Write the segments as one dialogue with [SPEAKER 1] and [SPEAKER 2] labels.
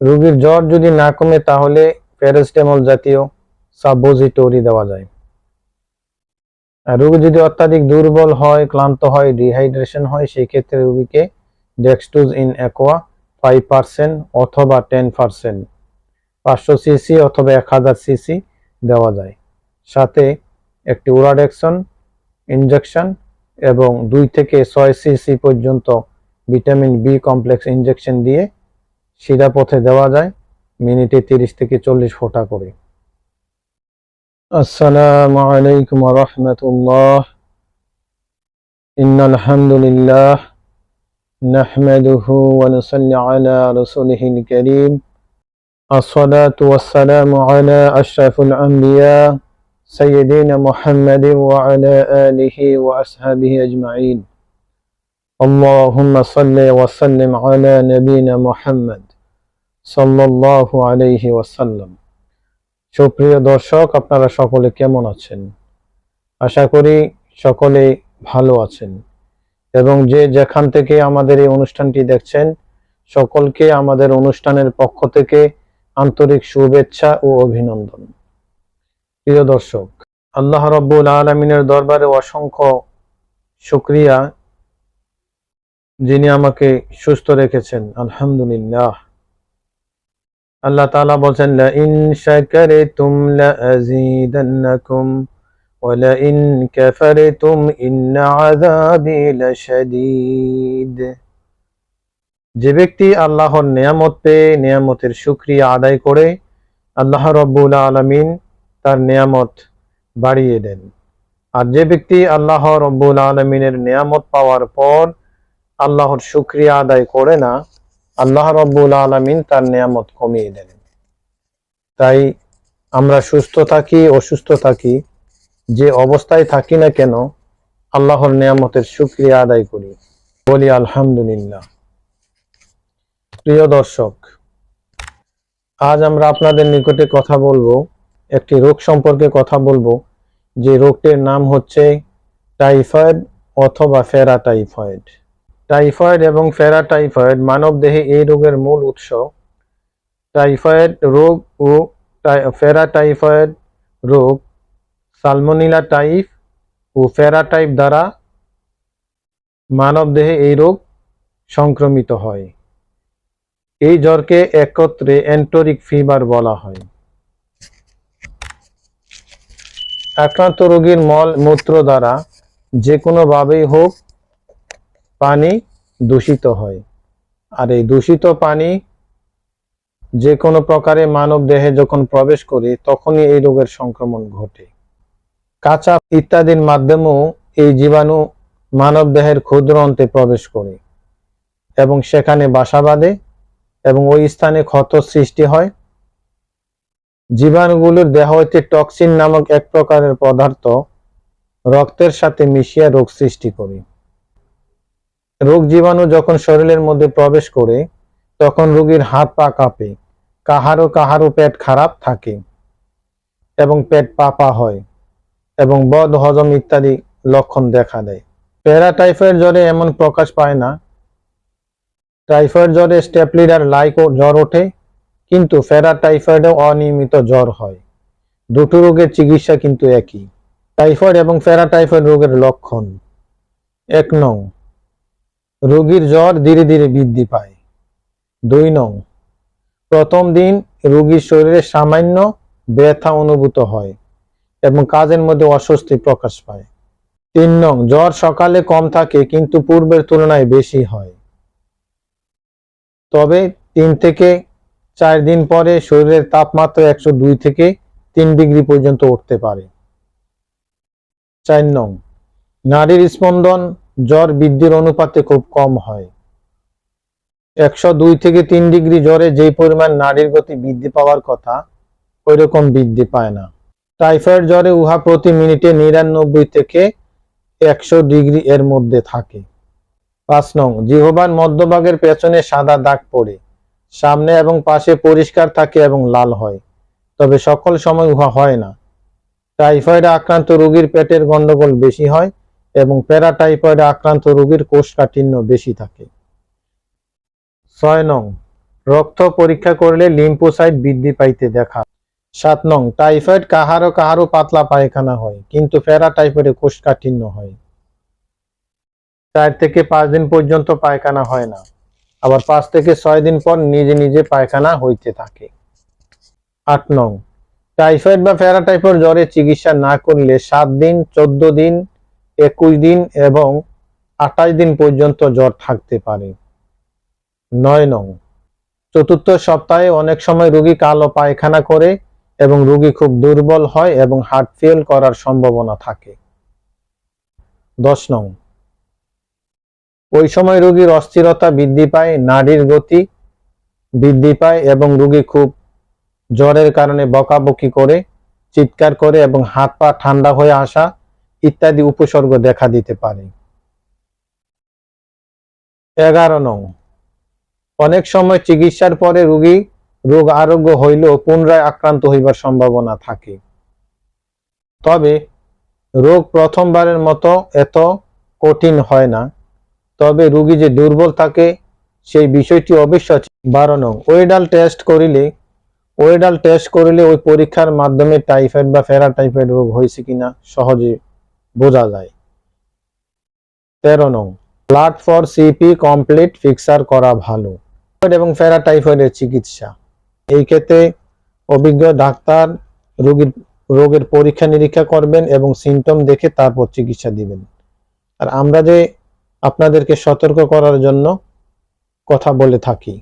[SPEAKER 1] রোগীর জ্বর যদি না কমে, তাহলে প্যারাসিটামল জাতীয় সাবোজিটরি দেওয়া যায়। আর রোগী যদি অত্যাধিক দুর্বল হয়, ক্লান্ত হয়, ডিহাইড্রেশন হয়, সেই ক্ষেত্রে রোগীকে dextrose in aqua five percent অথবা টেন পার্সেন্ট, পাঁচশো সিসি অথবা এক হাজার সিসি দেওয়া যায়। সাথে একটি ওরাডেক্সন ইনজেকশন এবং দুই থেকে ছয় সিসি পর্যন্ত ভিটামিন বি কমপ্লেক্স ইনজেকশন দিয়ে শিরা পথে দেওয়া যায় মিনিটে তিরিশ থেকে চল্লিশ ফোঁটা করে আসসালামু আলাইকুম রহমতুল্লাহ إن الحمد لله نحمده ونصلي على رسوله الكريم الصلاة والسلام على أشرف الأنبياء سيدنا محمد وعلى آله وأصحابه أجمعين اللهم صل وسلم على نبينا محمد সাল্লাল্লাহু ওয়াসাল্লাম। সুপ্রিয় দর্শক, আপনারা সকলে কেমন আছেন? আশা করি সকলে ভালো আছেন। এবং যে যেখান থেকে আমাদের এই অনুষ্ঠানটি দেখছেন, সকলকে আমাদের অনুষ্ঠানের পক্ষ থেকে আন্তরিক শুভেচ্ছা ও অভিনন্দন। প্রিয় দর্শক, আল্লাহ রব্বুল আলমিনের দরবারে অসংখ্য শুক্রিয়া যিনি আমাকে সুস্থ রেখেছেন। আলহামদুলিল্লাহ। আল্লাহ তাআলা বলেন লা ইন শাকারতুম লা আযীদান্নাকুম ওয়া লা কাফারতুম ইন্না আযাবি লাশাদীদ. যে ব্যক্তি আল্লাহর নিয়ামত পেয়ে নিয়ামতের শুকরিয়া আদায় করে আল্লাহ রব্বুল আলামিন তার নিয়ামত বাড়িয়ে দেন। আর যে ব্যক্তি আল্লাহ রব্বুল আলমিনের নিয়ামত পাওয়ার পর আল্লাহর শুক্রিয়া আদায় করে না আল্লাহ রব্বুল আলমিন তার নিয়ামত কমিয়ে দেন। তাই আমরা সুস্থ থাকি, অসুস্থ থাকি, যে অবস্থায় থাকি না কেন আল্লাহর নিয়ামতের শুক্রিয়া আদায় করি। বলি আলহামদুলিল্লাহ। প্রিয় দর্শক, আজ আমরা আপনাদের নিকটে কথা বলব, একটি রোগ সম্পর্কে কথা বলব, যে রোগটির নাম হচ্ছে টাইফয়েড অথবা ফেরা টাইফয়েড টাইফয়েড এবং ফেরা টাইফয়েড মানবদেহে এই রোগের মূল উৎস। টাইফয়েড রোগ ও টাই- ফেরা টাইফয়েড রোগ সালমোনিলা টাইফ ও ফেরা টাইপ দ্বারা মানবদেহে এই রোগ সংক্রমিত হয়। এই জ্বরকে একত্রে অ্যান্টোরিক ফিভার বলা হয়। আক্রান্ত রোগীর মল মূত্র দ্বারা যে কোনোভাবেই হোক পানি দূষিত হয়। আর এই দূষিত পানি যে কোনো প্রকারে মানব দেহে যখন প্রবেশ করে, তখনই এই রোগের সংক্রমণ ঘটে। কাঁচা ইত্যাদির মাধ্যমেও এই জীবাণু মানব দেহের ক্ষুদ্র অন্তে প্রবেশ করে এবং সেখানে বাসা বাঁধে এবং ওই স্থানে ক্ষত সৃষ্টি হয়। জীবাণুগুলোর দেহ হইতে টক্সিন নামক এক প্রকারের পদার্থ রক্তের সাথে মিশিয়ে রোগ সৃষ্টি করে। রোগ জীবাণু যখন শরীরের মধ্যে প্রবেশ করে, তখন রোগীর হাত পা কাঁপে। কাহারও কাহারও পেট খারাপ থাকে এবং পেট পাপা হয় এবং বদ, হজম ইত্যাদি লক্ষণ দেখা দেয়। প্যারা টাইফয়েড জ্বরে এমন প্রকাশ পায় না। টাইফয়েড জ্বরে স্টেপলিডার লাইক জ্বর ওঠে, কিন্তু ফেরা টাইফয়েডেও অনিয়মিত জ্বর হয়। দুটো রোগের চিকিৎসা কিন্তু একই। টাইফয়েড এবং ফেরা টাইফয়েড রোগের লক্ষণ। এক নং রোগীর জ্বর ধীরে ধীরে বৃদ্ধি পায়। দুই নং, প্রথম দিন রোগীর শরীরে সামান্য ব্যথা অনুভূত হয় এবং কাজের মধ্যে অস্বস্তি প্রকাশ পায়। তিন নং, জ্বর সকালে কম থাকে কিন্তু পূর্বের তুলনায় বেশি হয়। তবে তিন থেকে চার দিন পরে শরীরের তাপমাত্রা একশো দুই থেকে তিন ডিগ্রি পর্যন্ত উঠতে পারে। চার নং, নারীর স্পন্দন জ্বর বৃদ্ধির অনুপাতে খুব কম হয়। একশো দুই থেকে তিন ডিগ্রি জ্বরে যেই পরিমাণ নারীর গতি বৃদ্ধি পাওয়ার কথা ওই রকম বৃদ্ধি পায় না। টাইফয়েড জ্বরে উহা প্রতি মিনিটে নিরানব্বই থেকে একশো ডিগ্রি এর মধ্যে থাকে। পাঁচ নং জিহ্বার মধ্যভাগের পেছনে সাদা দাগ পড়ে। সামনে এবং পাশে পরিষ্কার থাকে এবং লাল হয়। তবে সকল সময় উহা হয় না। টাইফয়েড আক্রান্ত রোগীর পেটের গন্ডগোল বেশি হয় এবং প্যারাটাইফয়েডে আক্রান্ত রোগীর কোষকাঠিন্য বেশি থাকে। ছয় নং, রক্ত পরীক্ষা করলে লিম্ফোসাইট বৃদ্ধি পাইতে দেখা। সাত নং, টাইফয়েড কাহারো কাহারো পাতলা পায়খানা হয়, কিন্তু ফেরা টাইফয়েডে কোষ্ঠকাঠিন্য হয়। চার থেকে পাঁচ দিন পর্যন্ত পায়খানা হয় না। আবার পাঁচ থেকে ছয় দিন পর নিজে নিজে পায়খানা হইতে থাকে। আট নং, টাইফয়েড বা ফেরা টাইফয়েড জ্বরে চিকিৎসা না করলে সাত দিন, চোদ্দ দিন একুশ দিন এবং আঠাশ দিন পর্যন্ত জ্বর থাকতে পারে। নয় নং, চতুর্থ সপ্তাহে অনেক সময় রোগী কালো পায়খানা করে এবং রোগী খুব দুর্বল হয় এবং হার্ট ফেল করার সম্ভাবনা থাকে। দশ নং, ওই সময় রোগীর অস্থিরতা বৃদ্ধি পায়, নাড়ির গতি বৃদ্ধি পায় এবং রোগী খুব জ্বরের কারণে বকাবকি করে, চিৎকার করে এবং হাত পা ঠান্ডা হয়ে আসা ইত্যাদি উপসর্গ দেখা দিতে পারে। এগারো নং। অনেক সময় চিকিৎসার পরে রোগী রোগ আরোগ্য হইলেও পুনরায় আক্রান্ত হইবার সম্ভাবনা থাকে। তবে রোগ প্রথমবারের মতো এত কঠিন হয় না। তবে রোগী যে দুর্বল থাকে, সেই বিষয়টি অবশ্য বারো নং। ওয়েডাল টেস্ট করিলে, ওয়েডাল টেস্ট করিলে ওই পরীক্ষার মাধ্যমে টাইফয়েড বা ফেরা টাইফয়েড রোগ হয়েছে কিনা সহজে বোঝা যায়। তেরো নং, ব্লাড ফর সিপি কমপ্লিট, ফিক্সার করা ভালো। এবং ফেরা টাইফয়েডের চিকিৎসা। এই ক্ষেত্রে অভিজ্ঞ ডাক্তার রোগীর, রোগের পরীক্ষা নিরীক্ষা করবেন এবং সিমটম দেখে তারপর চিকিৎসা দিবেন। আর আমরা যে আপনাদেরকে সতর্ক করার জন্য কথা বলে থাকি,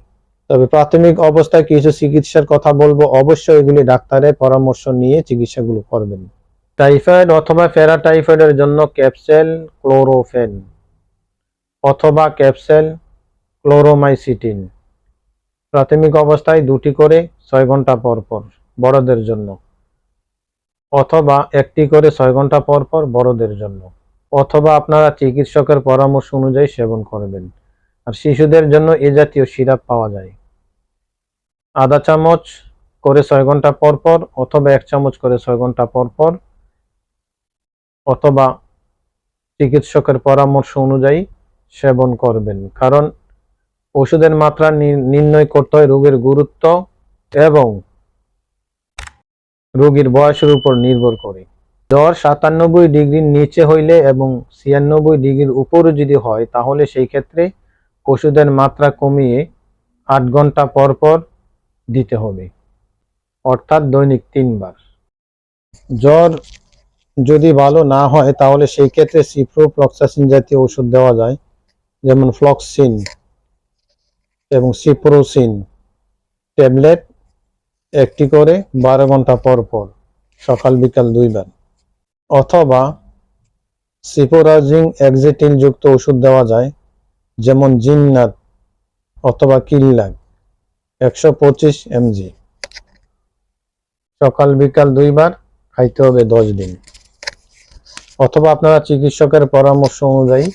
[SPEAKER 1] তবে প্রাথমিক অবস্থায় কিছু চিকিৎসার কথা বলব, অবশ্যই এগুলি ডাক্তারের পরামর্শ নিয়ে চিকিৎসাগুলো করবেন। টাইফয়েড অথবা ফেরা টাইফয়েডের জন্য ক্যাপসেল ক্লোরোফেন অথবা ক্যাপসেল ক্লোরোমাইসিটিন। প্রাথমিক অবস্থায় দুটি করে ছয় ঘণ্টা পর পর বড়দের জন্য অথবা একটি করে ছয় ঘণ্টা পর পর বড়দের জন্য অথবা আপনারা চিকিৎসকের পরামর্শ অনুযায়ী সেবন করবেন। আর শিশুদের জন্য এ জাতীয় সিরাপ পাওয়া যায়। আধা চামচ করে ছয় ঘণ্টা পর পর অথবা এক চামচ করে ছয় ঘণ্টা পর পর অথবা চিকিৎসকের পরামর্শ অনুযায়ী সেবন করবেন। কারণ ওষুধের মাত্রা নির্ণয় করতে হয় রোগের গুরুত্ব এবং রোগীর বয়সের উপর নির্ভর করে। জ্বর সাতানব্বই ডিগ্রির নিচে হইলে এবং ছিয়ানব্বই ডিগ্রির উপরে যদি হয়, তাহলে সেই ক্ষেত্রে ওষুধের মাত্রা কমিয়ে আট ঘণ্টা পর পর দিতে হবে। অর্থাৎ দৈনিক তিনবার। জ্বর যদি ভালো না হয়, তাহলে সেই ক্ষেত্রে সিপ্রোফ্লক্সাসিন জাতীয় ওষুধ দেওয়া যায়, যেমন ফ্লক্সিন এবং সিপ্রোসিন ট্যাবলেট একটি করে বারো ঘণ্টা পর পর, সকাল, বিকাল দুইবার অথবা সিপোরাজিং এক্সিটিন যুক্ত ওষুধ দেওয়া যায়, যেমন জিন্নাত অথবা কিল্লাগ একশো পঁচিশ এমজি। সকাল, বিকাল দুইবার খাইতে হবে দশ দিন। অথবা আপনারা চিকিৎসকের পরামর্শ অনুযায়ী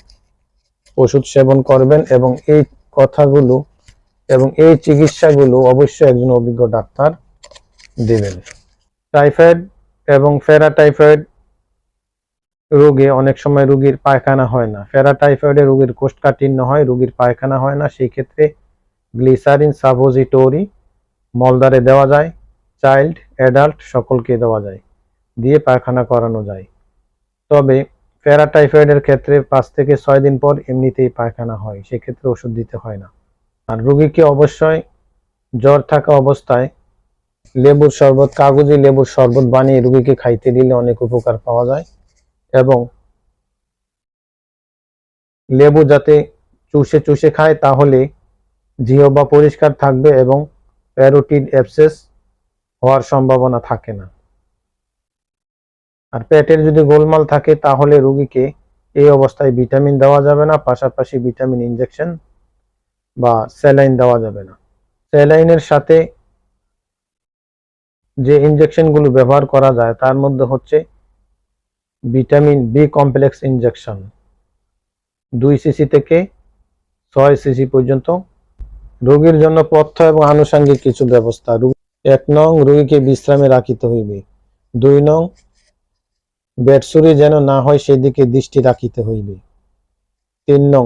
[SPEAKER 1] ওষুধ সেবন করবেন এবং এই কথাগুলো এবং এই চিকিৎসাগুলো অবশ্যই একজন অভিজ্ঞ ডাক্তার দেবেন। টাইফয়েড এবং ফেরা টাইফয়েড রোগে অনেক সময় রোগীর পায়খানা হয় না। ফেরা টাইফয়েডে রোগীর কোষ্ঠকাঠিন্য হয়, রোগীর পায়খানা হয় না। সেই ক্ষেত্রে গ্লিসারিন সাবোজিটোরি মলদারে দেওয়া যায়, চাইল্ড, অ্যাডাল্ট সকলকে দেওয়া যায়, দিয়ে পায়খানা করানো যায়। তবে ফেরা টাইফয়েডের ক্ষেত্রে পাঁচ থেকে ছয় দিন পর এমনিতেই পায়খানা হয়, সেক্ষেত্রে ওষুধ দিতে হয় না। আর রোগীকে অবশ্যই জ্বর থাকা অবস্থায় লেবুর শরবত, কাগজি লেবুর শরবত বানিয়ে রুগীকে খাইতে দিলে অনেক উপকার পাওয়া যায় এবং লেবু যাতে চুষে চুষে খায় তাহলে জিহ্বা পরিষ্কার থাকবে এবং প্যারোটিড অ্যাবসেস হওয়ার সম্ভাবনা থাকে না। আর পেটের যদি গোলমাল থাকে, তাহলে রোগীকে এই অবস্থায় ভিটামিন দেওয়া যাবে না, পাশাপাশি ভিটামিন ইনজেকশন বা স্যালাইন দেওয়া যাবে না। স্যালাইনের সাথে যে ইনজেকশনগুলো ব্যবহার করা যায়, তার মধ্যে হচ্ছে ভিটামিন বি কমপ্লেক্স ইনজেকশন দুই সিসি থেকে ছয় সিসি পর্যন্ত। রোগীর জন্য পথ্য এবং আনুষঙ্গিক কিছু ব্যবস্থা। এক নং, রোগীকে বিশ্রামে রাখিতে হইবে। দুই নং বেডসুরি যেন না হয় সেদিকে দৃষ্টি রাখিতে হইবে। তিন নং,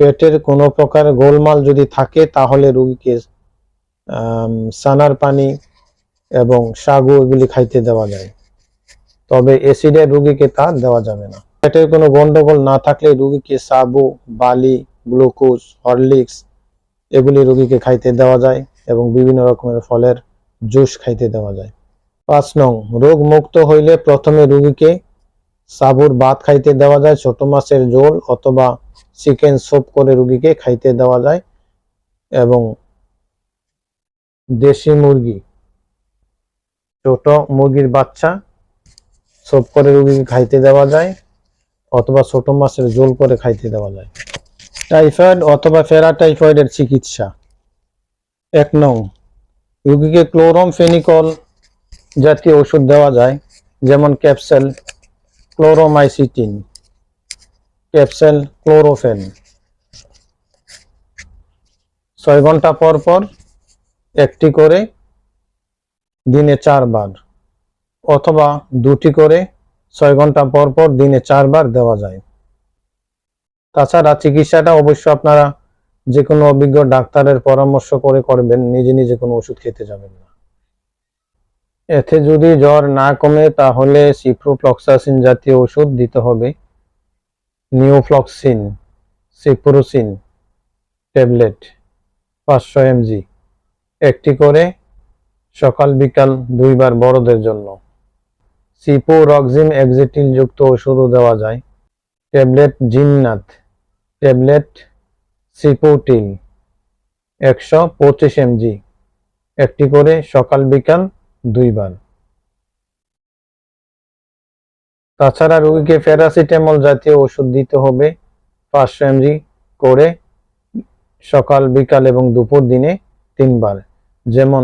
[SPEAKER 1] পেটের কোনো প্রকার গোলমাল যদি থাকে, তাহলে রুগীকে সানার পানি এবং সাগু এগুলি খাইতে দেওয়া যায়। তবে অ্যাসিডের রুগীকে তা দেওয়া যাবে না। পেটের কোনো গন্ডগোল না থাকলে রুগীকে সাবু, বালি, গ্লুকোজ, হরলিক্স এগুলি রুগীকে খাইতে দেওয়া যায় এবং বিভিন্ন রকমের ফলের জুস খাইতে দেওয়া যায়। পাঁচ নং রোগ মুক্ত হইলে প্রথমে রুগীকে সাবুর ভাত খাইতে দেওয়া যায়, ছোট মাছের ঝোল অথবা চিকেন সোপ করে রুগীকে খাইতে দেওয়া যায়, এবং দেশি মুরগি, ছোট মুরগির বাচ্চা স্যুপ করে রুগীকে খাইতে দেওয়া যায়, অথবা ছোট মাছের ঝোল করে খাইতে দেওয়া যায়। টাইফয়েড অথবা ফেরা টাইফয়েডের চিকিৎসা। এক নং, রুগীকে ক্লোরম ফেনিকল জাতীয় ওষুধ দেওয়া যায়, যেমন ক্যাপসেল ক্লোরোমাইসিটিন, ক্যাপসেল ক্লোরোফেন। ছয় ঘণ্টা পর পর একটি করে, দিনে চারবার, অথবা দুটি করে ছয় ঘণ্টা পর পর দিনে চারবার দেওয়া যায়। তাছাড়া চিকিৎসাটা অবশ্য আপনারা যে কোনো অভিজ্ঞ ডাক্তারের পরামর্শ করে করবেন, নিজে নিজে কোনো ওষুধ খেতে যাবেন না। এতে যদি জ্বর না কমে, তাহলে সিপ্রোফ্লক্সাসিন জাতীয় ওষুধ দিতে হবে। নিওফ্লক্সিন সিপ্রোসিন ট্যাবলেট পাঁচশো এমজি একটি করে সকাল বিকাল দুইবার বড়দের জন্য। সিপোরক্সিম এক্সিটিল যুক্ত ওষুধও দেওয়া যায়। ট্যাবলেট জিননাথ ট্যাবলেট সিপোটিল একশো পঁচিশ এমজি একটি করে সকাল বিকাল দুইবার। তাছাড়া রোগীকে প্যারাসিটামল জাতীয় ওষুধ দিতে হবে পাঁচশো এমজি করে সকাল, বিকাল এবং দুপুর দিনে তিনবার, যেমন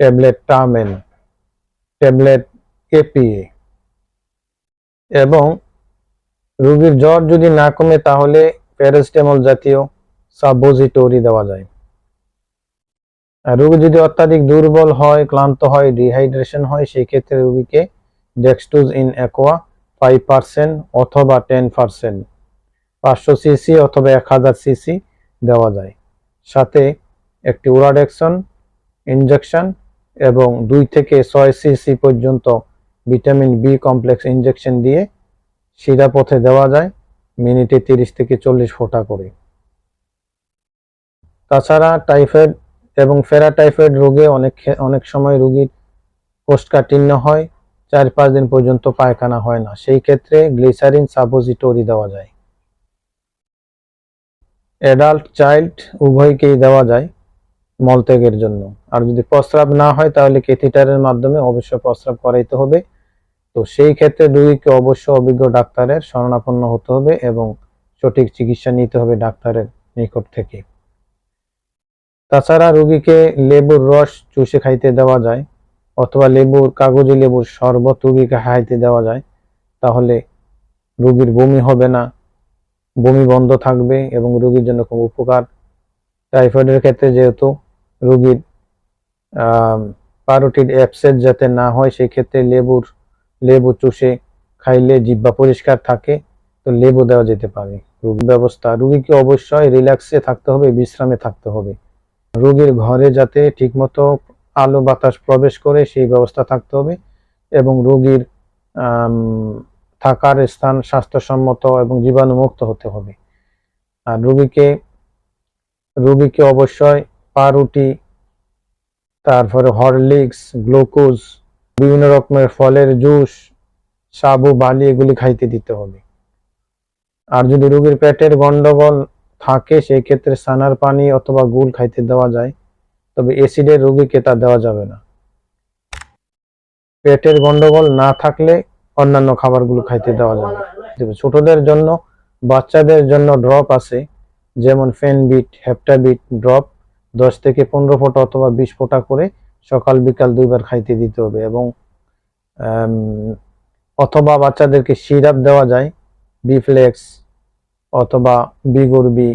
[SPEAKER 1] ট্যাবলেট টামেন ট্যাবলেট এপিএ। এবং রোগীর জ্বর যদি না কমে তাহলে প্যারাসিটামল জাতীয় সাবোজিটরি দেওয়া যায়। রোগী যদি অত্যাধিক দুর্বল হয়, ক্লান্ত হয় ডিহাইড্রেশন হয়, সেই ক্ষেত্রে রোগীকে dextrose in aqua five percent অথবা টেন পার্সেন্ট পাঁচশো সিসি অথবা এক হাজার সিসি দেওয়া যায়। সাথে একটি ওরাডেক্সন ইনজেকশন এবং দুই থেকে ছয় সিসি পর্যন্ত ভিটামিন বি কমপ্লেক্স ইনজেকশন দিয়ে শিরা পথে দেওয়া যায়, মিনিটে তিরিশ থেকে চল্লিশ ফোঁটা করে। তাছাড়া টাইফয়েড এবং ফেরাটাইফয়েড রোগে অনেক অনেক সময় রোগীর কোষ্ঠকাঠিন্য হয়, চার পাঁচ দিন পর্যন্ত পায়খানা হয় না। সেই ক্ষেত্রে গ্লিসারিন সাপোজিটরি দেওয়া যায়। অ্যাডাল্ট চাইল্ড উভয়কেই দেওয়া যায় মলত্যাগের জন্য। আর যদি প্রস্রাব না হয়, তাহলে কেথিটারের মাধ্যমে অবশ্যই প্রস্রাব করাইতে হবে। তো সেই ক্ষেত্রে রোগীকে অবশ্য অভিজ্ঞ ডাক্তারের শরণাপন্ন হতে হবে এবং সঠিক চিকিৎসা নিতে হবে ডাক্তারের নিকট থেকে। তাছাড়া রোগীকে লেবুর রস চুষে খাইতে দেওয়া যায়, অথবা লেবুর, কাগজি লেবুর শরবত রুগীকে খাইতে দেওয়া যায়, তাহলে রুগীর বমি হবে না, বমি বন্ধ থাকবে এবং রুগীর জন্য খুব উপকার। টাইফয়েডের ক্ষেত্রে যেহেতু রুগীর পারোটিড অ্যাপসেট যাতে না হয় সেই ক্ষেত্রে লেবুর, লেবু চুষে খাইলে জিব্বা পরিষ্কার থাকে, তো লেবু দেওয়া যেতে পারে। রোগী ব্যবস্থা, রুগীকে অবশ্যই রিল্যাক্সে থাকতে হবে, বিশ্রামে থাকতে হবে। রোগীর ঘরে যাতে ঠিকমতো আলো বাতাস প্রবেশ করে সেই ব্যবস্থা থাকতে হবে এবং রোগীর থাকার স্থান স্বাস্থ্যসম্মত এবং জীবাণুমুক্ত হতে হবে। আর রোগীকে রোগীকে অবশ্যই পাউরুটি তারপরে হরলিক্স, গ্লুকোজ, বিভিন্ন রকমের ফলের জুস, সাবু, বালি এগুলি খাইতে দিতে হবে। আর যদি রোগীর পেটের গন্ডগোল থাকে, সেই ক্ষেত্রে সানার পানি অথবা গুল খাইতে দেওয়া যায়। তবে অ্যাসিডের রোগীকে তা দেওয়া যাবে না। পেটের গন্ডগোল না থাকলে অন্যান্য খাবারগুলো খাইতে দেওয়া যাবে। ছোটদের জন্য, বাচ্চাদের জন্য ড্রপ আছে, যেমন ফেনবিট, হেপটাবিট ড্রপ, দশ থেকে পনেরো ফোঁটা অথবা বিশ ফোঁটা করে সকাল, বিকাল দুইবার খাইতে দিতে হবে এবং অথবা বাচ্চাদেরকে সিরাপ দেওয়া যায়, বিফ্লেক্স অথবা বিগুর বি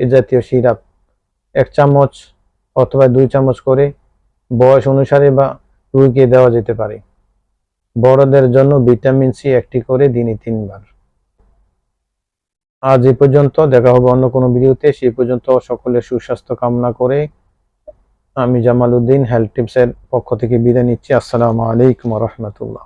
[SPEAKER 1] এ জাতীয় সিরাপ। এক চামচ অথবা দুই চামচ করে বয়স অনুসারে বা রুগীকে দেওয়া যেতে পারে। বড়দের জন্য ভিটামিন সি একটি করে দিনে তিনবার। আজ এই পর্যন্ত, দেখা হবে অন্য কোনো ভিডিওতে। সেই পর্যন্ত সকলের সুস্বাস্থ্য কামনা করে আমি জামালউদ্দিন হেলথ টিপসের পক্ষ থেকে বিদায় নিচ্ছি। আসসালামু আলাইকুম রহমতুল্লাহ।